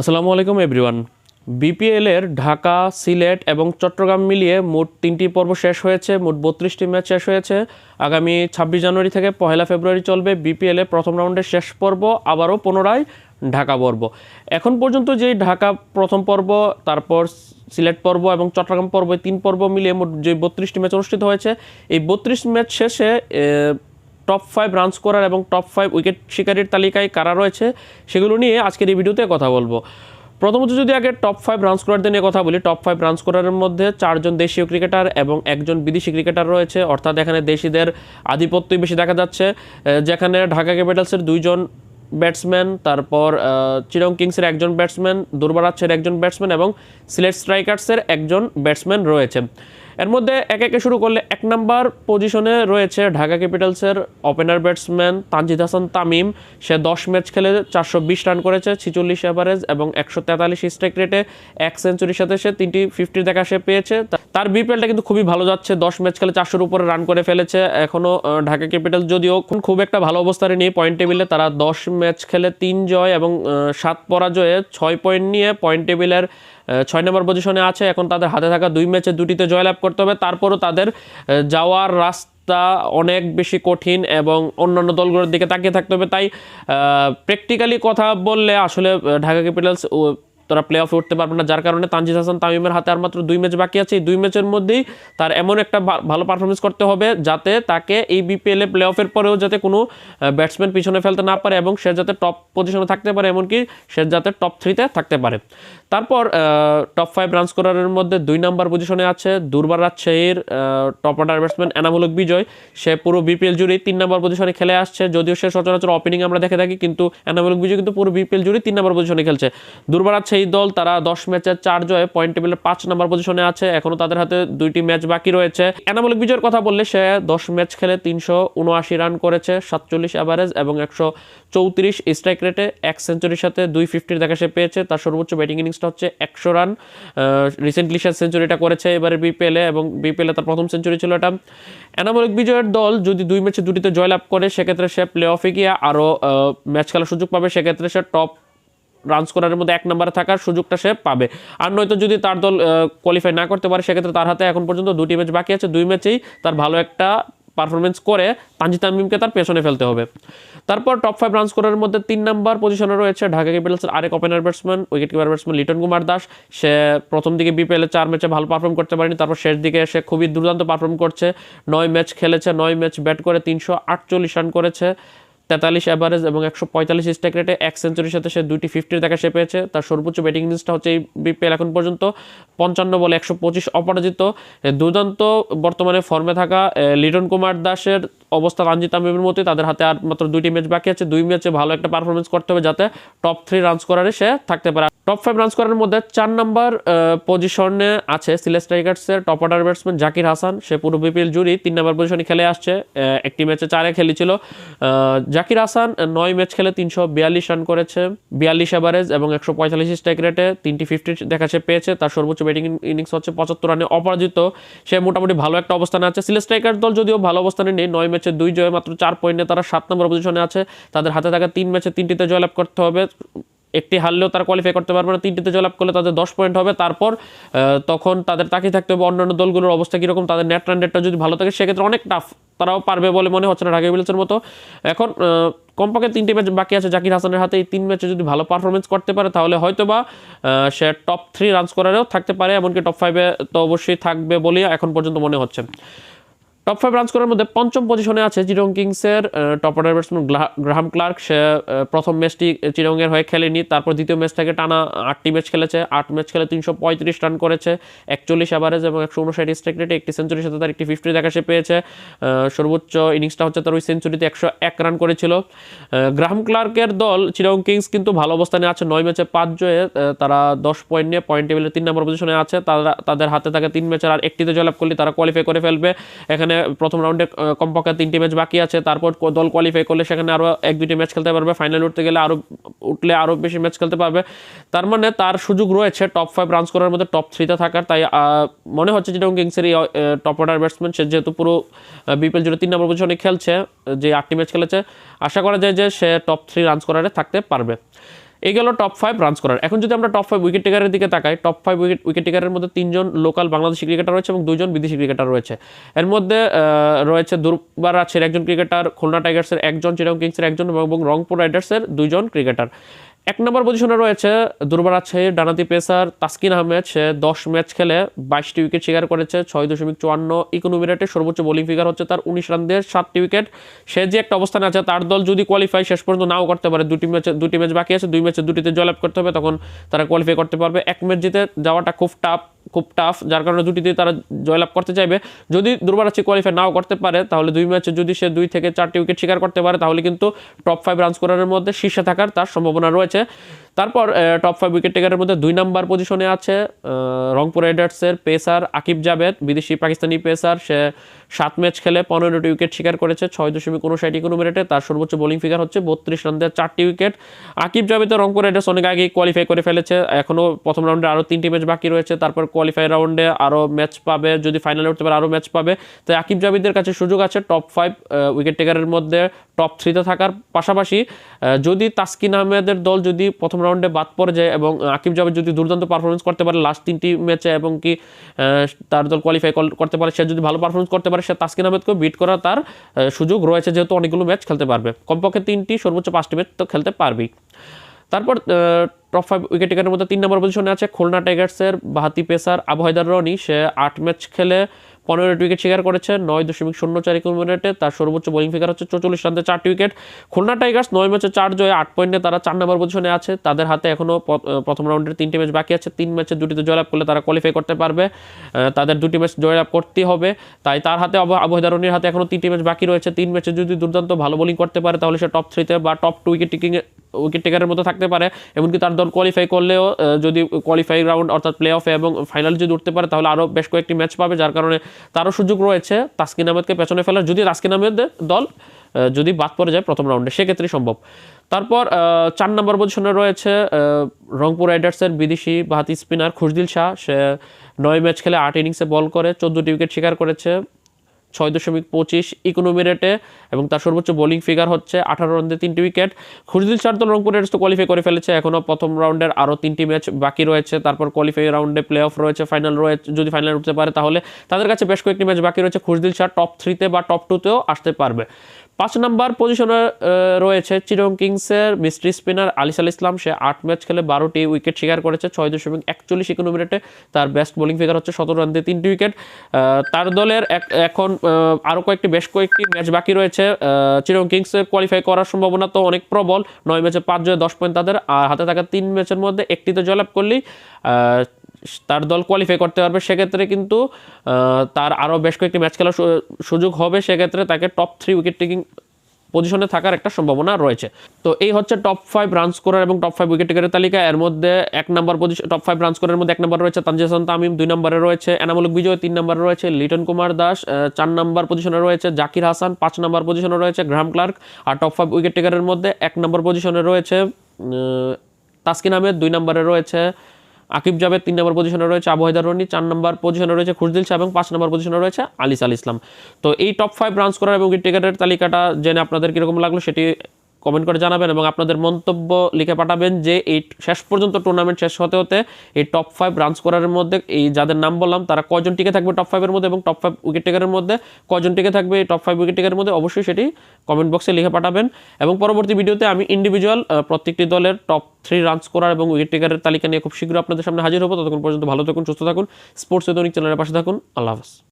আসসালামু আলাইকুম, এভরিওয়ান। বিপিএলের ঢাকা, সিলেট এবং চট্টগ্রাম মিলিয়ে মোট তিনটি পর্ব শেষ হয়েছে, মোট বত্রিশটি ম্যাচ শেষ হয়েছে। আগামী ছাব্বিশ জানুয়ারি থেকে পহেলা ফেব্রুয়ারি চলবে বিপিএলে প্রথম রাউন্ডের শেষ পর্ব, আবারও পুনরায় ঢাকা পর্ব। এখন পর্যন্ত যে ঢাকা প্রথম পর্ব, তারপর সিলেট পর্ব এবং চট্টগ্রাম পর্ব তিন পর্ব মিলিয়ে মোট যে বত্রিশটি ম্যাচ অনুষ্ঠিত হয়েছে, এই বত্রিশ ম্যাচ শেষে টপ ফাইভ রান স্কোরার এবং টপ ফাইভ উইকেট শিকারীর তালিকায় কারা রয়েছে, সেগুলো নিয়ে আজকের এই ভিডিওতে কথা বলব। প্রথমত যদি আগে টপ ফাইভ রান স্কোরারদের নিয়ে কথা বলি টপ ফাইভ রান স্কোরারের মধ্যে চারজন দেশীয় ক্রিকেটার এবং একজন বিদেশি ক্রিকেটার রয়েছে। অর্থাৎ এখানে দেশিদের আধিপত্যই বেশি দেখা যাচ্ছে। যেখানে ঢাকা ক্যাপিটালসের দুইজন ব্যাটসম্যান তারপর চিরং কিংসের একজন ব্যাটসম্যান দুর্বারাচ্ছের একজন ব্যাটসম্যান এবং সিলেট স্ট্রাইকার্সের একজন ব্যাটসম্যান রয়েছে। এর মধ্যে এক একে শুরু করলে এক নাম্বার পজিশনে রয়েছে ঢাকা ক্যাপিটালসের ওপেনার ব্যাটসম্যান তানজিদ হাসান তামিম। সে দশ ম্যাচ খেলে চারশো বিশ রান করেছে, ছিচল্লিশ অ্যাভারেজ এবং একশো তেতাল্লিশ স্ট্রাইক রেটে এক সেঞ্চুরির সাথে সে তিনটি ফিফটির দেখা সে পেয়েছে। তার বিপিএলটা কিন্তু খুবই ভালো যাচ্ছে, দশ ম্যাচ খেলে চারশোর উপরে রান করে ফেলেছে। এখনও ঢাকা ক্যাপিটাল যদিও খুব- একটা ভালো অবস্থানে নেই পয়েন্ট টেবিলে তারা দশ ম্যাচ খেলে তিন জয় এবং সাত পরাজয়ে ছয় পয়েন্ট নিয়ে পয়েন্ট টেবিলের ছয় নম্বর পজিশনে আছে। এখন তাদের হাতে থাকা দুই ম্যাচে দুটিতে জয়লাভ করতে হবে। তারপরও তাদের যাওয়ার রাস্তা অনেক বেশি কঠিন এবং অন্যান্য দলগুলোর দিকে তাকিয়ে থাকতে হবে। তাই প্র্যাকটিক্যালি কথা বললে আসলে ঢাকা ক্যাপিটালস তারা প্লে অফে উঠতে পারবে না। যার কারণে তানজিদ হাসান তামিমের হাতে আর মাত্র দুই ম্যাচ বাকি আছে। এই দুই ম্যাচের মধ্যেই তার এমন একটা ভালো পারফরমেন্স করতে হবে যাতে তাকে এই বিপিএলে প্লে অফের পরেও যাতে কোনো ব্যাটসম্যান পিছনে ফেলতে না পারে এবং সে যাতে টপ পজিশনে থাকতে পারে, এমনকি সে যাতে টপ থ্রিতে থাকতে পারে। তারপর টপ ফাইভ রান স্কোরারের মধ্যে দুই নাম্বার পজিশনে আছে দুর্বার রাজশাহীর top order batsman Enamul Bijoy. সে পুরো বিপিএল জুড়েই তিন নম্বর পজিশনে খেলে আসছে, যদিও সে সচরাচর ওপেনিং আমরা দেখে থাকি, কিন্তু এনামূলক বিজয় কিন্তু পুরো বিপিএল জুড়ে তিন নম্বর পজিশনে খেলছে। দুর্বার রাজশাহী দল, তারা দশ ম্যাচের চার জয়ে পয়েন্ট টেবিলের পাঁচ নম্বর পজিশনে আছে। এখনও তাদের হাতে দুইটি ম্যাচ বাকি রয়েছে। এনামূলক বিজয়ের কথা বললে সে দশ ম্যাচ খেলে তিনশো উনআশি রান করেছে, সাতচল্লিশ অ্যাভারেজ এবং একশো চৌত্রিশ স্ট্রাইক রেটে এক সেঞ্চুরির সাথে দুই ফিফটির দেখা সে পেয়েছে। তার সর্বোচ্চ ব্যাটিং ইনিংসটা হচ্ছে একশো রান রিসেন্টলি সে সেঞ্চুরিটা করেছে এবারে বিপিএলে এবং বিপিএলে তার প্রথম সেঞ্চুরি ছিল এটা। এনামূলক বিজয়ের দল যদি দুই ম্যাচে দুটিতে জয়লাভ করে, সেক্ষেত্রে সে প্লে অফে গিয়ে আরও ম্যাচ খেলার সুযোগ পাবে। সেক্ষেত্রে সে টপ রান স্কোরারের মধ্যে এক নম্বরে থাকার সুযোগটা সে পাবে। আর নয়তো যদি তার দল কোয়ালিফাই না করতে পারে, সেক্ষেত্রে তার হাতে এখন পর্যন্ত দুটি ম্যাচ বাকি আছে। দুই ম্যাচেই তার ভালো একটা পারফরমেন্স করে তানজিদ তামিমকে তার পেছনে ফেলতে হবে। তারপর টপ ফাইভ রান স্কোরের মধ্যে তিন নম্বর পজিশনে রয়েছে ঢাকা ক্যাপিটালসের আরেক opener batsman wicket keeper batsman Liton Kumar Das. সে প্রথম দিকে বিপিএল চার ম্যাচে ভালো পারফর্ম করতে পারেনি, তারপর শেষ দিকে সে খুবই দুর্দান্ত পারফর্ম করছে। নয় ম্যাচ খেলেছে, নয় ম্যাচ ব্যাট করে তিনশো আটচল্লিশ রান করেছে। তেতাল্লিশ অ্যাভারেজ এবং একশো পঁয়তাল্লিশ স্ট্রাইক রেটে এক সেঞ্চুরির সাথে সে দুইটি ফিফটির দেখা সে পেয়েছে। তার সর্বোচ্চ ব্যাটিং ইনিংসটা হচ্ছে এই বিপিএল এখন পর্যন্ত পঞ্চান্ন বলে একশো পঁচিশ অপরাজিত। দুর্দান্ত বর্তমানে ফর্মে থাকা লিটন কুমার দাসের অবস্থা রঞ্জিত তামিমের মতোই। তাদের হাতে আর মাত্র দুইটি ম্যাচ বাকি আছে। দুই ম্যাচে ভালো একটা পারফরমেন্স করতে হবে যাতে টপ থ্রি রান স্কোরারে সে থাকতে পারে। টপ ফাইভ রান স্কোরারের মধ্যে চার নাম্বার পজিশনে আছে Sylhet স্ট্রাইকার্সের top order batsman Zakir Hasan. সে পুরো বিপিএল জুড়ি তিন নাম্বার পজিশনে খেলে আসছে। একটি ম্যাচে চারে খেলেছিল। জাকির হাসান নয় ম্যাচ খেলে তিনশো বিয়াল্লিশ রান করেছে। বিয়াল্লিশ অ্যাভারেজ এবং একশো পঁয়তাল্লিশ স্ট্রাইক রেটে তিনটি ফিফটি দেখা সে পেয়েছে। তার সর্বোচ্চ ব্যাটিং ইনিংস হচ্ছে পঁচাত্তর রানে অপরাজিত। সে মোটামুটি ভালো একটা অবস্থানে আছে। সিলেট স্ট্রাইকার দল যদিও ভালো অবস্থানে নেই, নয় দুই জয়ে মাত্র চার পয়েন্টে তারা সাত নম্বর পজিশনে আছে। তাদের হাতে থাকা তিন ম্যাচে তিনটিতে জয়লাভ করতে হবে। একটি হারলেও তারা কোয়ালিফাই করতে পারবে না। তিনটিতে জয়লাভ করলে তাদের দশ পয়েন্ট হবে। তারপর তখন তাদের তাকিয়ে থাকতে হবে অন্যান্য দলগুলোর অবস্থা কীরকম, তাদের নেট রান যদি ভালো থাকে, সেক্ষেত্রে অনেক টাফ তারাও পারবে বলে মনে হচ্ছে না ঢাকা ক্যাপিটালসের মতো। এখন কমপক্ষে তিনটি ম্যাচ বাকি আছে জাকির হাসানের হাতে। এই তিন ম্যাচে যদি ভালো পারফরমেন্স করতে পারে, তাহলে হয়তো বা সে টপ থ্রি রান স্কোরারেও থাকতে পারে, এমনকি টপ ফাইভে তো অবশ্যই থাকবে বলেই এখন পর্যন্ত মনে হচ্ছে। টপ ফাইভ রান স্কোরের মধ্যে পঞ্চম পজিশনে আছে চিরং কিংসের top order batsman Graham Clarke. সে প্রথম ম্যাচটি চিরংয়ের হয়ে খেলেনি। তারপর দ্বিতীয় ম্যাচ থেকে টানা আটটি ম্যাচ খেলেছে। আট ম্যাচ খেলে তিনশো পঁয়ত্রিশ রান করেছে। একচল্লিশ অ্যাভারেজ এবং একশো উনষাট স্ট্রাইক রেটে একটি সেঞ্চুরির সাথে তার একটি ফিফটি দেখা সে পেয়েছে। সর্বোচ্চ ইনিংসটা হচ্ছে তার ওই সেঞ্চুরিতে একশো এক রান করেছিল। গ্রাহাম ক্লার্কের দল চিরং কিংস কিন্তু ভালো অবস্থানে আছে। নয় ম্যাচে পাঁচ জয়ে তারা দশ পয়েন্ট নিয়ে পয়েন্ট টেবিলের তিন নম্বর পজিশনে আছে। তারা, তাদের হাতে থাকে তিন ম্যাচের আর একটিতে জয়লাভ করলে তারা কোয়ালিফাই করে ফেলবে। এখানে প্রথম রাউন্ডে কমপক্ষে তিনটি ম্যাচ বাকি আছে। তারপর দল কোয়ালিফাই করলে সেখানে আরও এক দুটি ম্যাচ খেলতে পারবে। ফাইনাল উঠতে গেলে আরও উঠলে আরও বেশি ম্যাচ খেলতে পারবে। তার মানে তার সুযোগ রয়েছে টপ ফাইভ রান করার মধ্যে টপ থ্রিতে থাকার। তাই মনে হচ্ছে যেটা কিংসের এই টপ অর্ডার ব্যাটসম্যান সে যেহেতু পুরো বিপিএল জুড়ে তিন নম্বর পজিশনে খেলছে, যে আটটি ম্যাচ খেলেছে, আশা করা যায় যে সে টপ থ্রি রান করারে থাকতে পারবে। এই গেল টপ ফাইভ রান করার। এখন যদি আমরা টপ ফাইভ উইকেট টেকারের দিকে তাকাই টপ ফাইভ উইকেট উইকেট টেকারের মধ্যে তিনজন লোকাল বাংলাদেশি ক্রিকেটার রয়েছে এবং দুজন বিদেশি ক্রিকেটার রয়েছে। এর মধ্যে রয়েছে দুর্বার রাজের একজন ক্রিকেটার খুলনা টাইগার্সের একজন চিরাং কিংসের একজন এবং রংপুর রাইডার্সের দুজন ক্রিকেটার এক নম্বর পজিশনে রয়েছে দুর্বার রাজশাহীর ডানাতি পেসার তাসকিন আহমেদ। সে দশ ম্যাচ খেলে বাইশটি উইকেট শিকার করেছে, ছয় দশমিক চুয়ান্ন ইকোনমি রেটে সর্বোচ্চ বোলিং ফিগার হচ্ছে তার উনিশ রান দিয়ে সাতটি উইকেট সে যে একটা অবস্থানে আছে, তার দল যদি কোয়ালিফাই শেষ পর্যন্ত নাও করতে পারে, দুটি ম্যাচে, দুটি ম্যাচ বাকি আছে, দুই ম্যাচে দুটিতে জয়লাভ করতে হবে, তখন তারা কোয়ালিফাই করতে পারবে। এক ম্যাচ জিতে যাওয়াটা খুব টাফ খুব টাফ যার কারণে দুটিতে তারা জয়লাভ করতে চাইবে। যদি দুর্বার রাজ্যে কোয়ালিফাই নাও করতে পারে, তাহলে দুই ম্যাচে যদি সে দুই থেকে চারটি উইকেট শিকার করতে পারে, তাহলে কিন্তু টপ ফাইভ রান স্কোরারের মধ্যে শীর্ষে থাকার তার সম্ভাবনা রয়েছে। হচ্ছে তারপর টপ ফাইভ উইকেট টেকারের মধ্যে দুই নাম্বার পজিশনে আছে রংপুর রাইডার্সের পেসার আকিব জাবেদ বিদেশি পাকিস্তানি পেসার, সে সাত ম্যাচ খেলে পনেরোটি উইকেট শিকার করেছে, ছয় দশমিক উনষাট ইকোনমি তার সর্বোচ্চ বোলিং ফিগার হচ্ছে বত্রিশ রান দিয়ে চারটি উইকেট আকিব জাভেদের রংপুর রাইডার্স অনেক আগে কোয়ালিফাই করে ফেলেছে এখনও প্রথম রাউন্ডে আরও তিনটি ম্যাচ বাকি রয়েছে, তারপর কোয়ালিফাই রাউন্ডে আরও ম্যাচ পাবে, যদি ফাইনালে উঠতে পারে আরও ম্যাচ পাবে। তাই আকিব জাভেদের কাছে সুযোগ আছে টপ ফাইভ উইকেট টেকারের মধ্যে টপ থ্রিতে থাকার পাশাপাশি যদি তাসকিন আহমেদের দল যদি প্রথম রাউন্ডে বাদ পড়ে যায় এবং আকিব জাভেদ যদি দুর্দান্ত পারফরমেন্স করতে পারে লাস্ট তিনটি ম্যাচে এবং কি তার দল কোয়ালিফাই করতে পারে, সে যদি ভালো পারফরমেন্স করতে পারে, সে তাসকিন আহমেদকে বিট করার তার সুযোগ রয়েছে যেহেতু অনেকগুলো ম্যাচ খেলতে পারবে। কমপক্ষে তিনটি, সর্বোচ্চ পাঁচটি ম্যাচ তো খেলতে পারবেই। তারপর টপ ফাইভ উইকেট টেকারের মধ্যে তিন নম্বর পজিশনে আছে খুলনা টাইগার্সের বাহাতি পেসার আবু হায়দার রনি। সে আট ম্যাচ খেলে পনেরো উইকেট শিকার করেছে, নয় দশমিক শূন্য চার মিনিটে তার সর্বোচ্চ বোলিং ফিগার হচ্ছে চৌচল্লিশ রানতে চারটি উইকেট। খুলনা টাইগার্স নয় ম্যাচে চার জয়ে আট পয়েন্টে তারা চার নম্বর পজিশনে আছে। তাদের হাতে এখনও প্রথম রাউন্ডের তিনটি ম্যাচ বাকি আছে। তিন ম্যাচে দুটিতে জয়লাভ করলে তারা কোয়ালিফাই করতে পারবে। তাদের দুটি ম্যাচ জয়লাভ করতেই হবে। তাই তার হাতে আবু আবু হায়দার হাতে এখনও তিনটি ম্যাচ বাকি রয়েছে। তিন ম্যাচে যদি দুর্দান্ত ভালো বোলিং করতে পারে, তাহলে সে টপ থ্রিতে বা top two wicket taking wicket টেকারের মতো থাকতে পারে, এমনকি তার দল কোয়ালিফাই করলেও যদি কোয়ালিফাই রাউন্ড অর্থাৎ প্লে অফে এবং ফাইনালে যদি উঠতে পারে, তাহলে আরও বেশ কয়েকটি ম্যাচ পাবে, যার কারণে তারও সুযোগ রয়েছে তাসকিন আহমেদকে পেছনে ফেলার। যদি তাসকিন আহমেদের দল যদি বাদ পড়ে যায় প্রথম রাউন্ডে সেক্ষেত্রে সম্ভব। তারপর চার নম্বর পজিশনে রয়েছে রংপুর রাইডার্সের বিদেশি বাহাতি স্পিনার খুশদিল শাহ। সে নয় ম্যাচ খেলে আট ইনিংসে বল করে, চোদ্দোটি উইকেট শিকার করেছে। ছয় দশমিক পঁচিশ ইকোনমি রেটে এবং তার সর্বোচ্চ বোলিং ফিগার হচ্ছে আঠারো রাউন্ডে তিনটি উইকেট খুশদিল চার দল রংপুর রেডস তো কোয়ালিফাই করে ফেলেছে, এখনও প্রথম রাউন্ডের আরও তিনটি ম্যাচ বাকি রয়েছে। তারপর কোয়ালিফাই রাউন্ডে প্লে অফ রয়েছে ফাইনাল রয়েছে, যদি ফাইনাল উঠতে পারে তাহলে তাদের কাছে বেশ কয়েকটি ম্যাচ বাকি রয়েছে। খুশদিল চার টপ থ্রিতে বা টপ টুতেও আসতে পারবে। পাঁচ নম্বর পজিশনে রয়েছে চিরং কিংসের মিস্ট্রি স্পিনার আলিস আল ইসলাম। সে আট ম্যাচ খেলে বারোটি উইকেট শিকার করেছে, ছয় দশমিক একচল্লিশ ইকোনমি রেটে তার বেস্ট বোলিং ফিগার হচ্ছে সতেরো রান দিয়ে তিনটি উইকেট তার দলের এখন আরও কয়েকটি, বেশ কয়েকটি ম্যাচ বাকি রয়েছে। চিরং কিংসের কোয়ালিফাই করার সম্ভাবনা তো অনেক প্রবল। নয় ম্যাচে পাঁচ জয় দশ পয়েন্ট তাদের। আর হাতে থাকা তিন ম্যাচের মধ্যে একটিতে জয়লাভ করলেই তার দল কোয়ালিফাই করতে পারবে, সেক্ষেত্রে কিন্তু তার আরও বেশ কয়েকটি ম্যাচ খেলার সুযোগ হবে, সেক্ষেত্রে তাকে টপ থ্রি উইকেট টেকিং পজিশনে থাকার একটা সম্ভাবনা রয়েছে। তো এই হচ্ছে টপ ফাইভ রান স্কোরার এবং টপ ফাইভ উইকেট টেকারের তালিকা। এর মধ্যে এক নম্বর পজিশন টপ ফাইভ রান স্কোরের মধ্যে এক নম্বর রয়েছে তানজিদ তামিম দুই নম্বরে রয়েছে এনামুলক বিজয়, তিন নম্বরে রয়েছে লিটন কুমার দাস চার নম্বর পজিশনে রয়েছে জাকির হাসান, পাঁচ নম্বর পজিশনে রয়েছে গ্রাম ক্লার্ক আর টপ ফাইভ উইকেট টেকারের মধ্যে এক নম্বর পজিশনে রয়েছে তাসকিন আহমেদ, দুই নম্বরে রয়েছে আকিব জাবেদ তিন নম্বর পজিশনে রয়েছে, আবু হায়দার রনি চার নম্বর পজিশনে রয়েছে, খুশদিল শাহ এবং পাঁচ নম্বর পজিশনে রয়েছে আলিস আল ইসলাম। তো এই টপ ফাইভ রানস করার এবং উইকেট তালিকাটা জেনে আপনাদের কীরকম লাগল সেটি কমেন্ট করে জানাবেন এবং আপনাদের মন্তব্য লিখে পাঠাবেন যে এই শেষ পর্যন্ত টুর্নামেন্ট শেষ হতে হতে এই টপ ফাইভ রান স্কোরারের মধ্যে এই যাদের নাম বললাম, তারা কয়জন টিকে থাকবে টপ ফাইভের মধ্যে এবং টপ ফাইভ উইকেট টেকারের মধ্যে? কয়জন টিকে থাকবে এই টপ ফাইভ উইকেট টেকারের মধ্যে? অবশ্যই সেটি কমেন্ট বক্সে লিখে পাঠাবেন। এবং পরবর্তী ভিডিওতে আমি ইন্ডিভিজুয়াল প্রত্যেকটি দলের টপ থ্রি রান স্কোরার এবং উইকেট টেকারের তালিকা নিয়ে খুব শীঘ্র আপনাদের সামনে হাজির হব। ততক্ষণ পর্যন্ত ভালো থাকুন, সুস্থ থাকুন। স্পোর্টস দৈনিক চ্যানেলের পাশে থাকুন। আল্লাহ হাফেজ।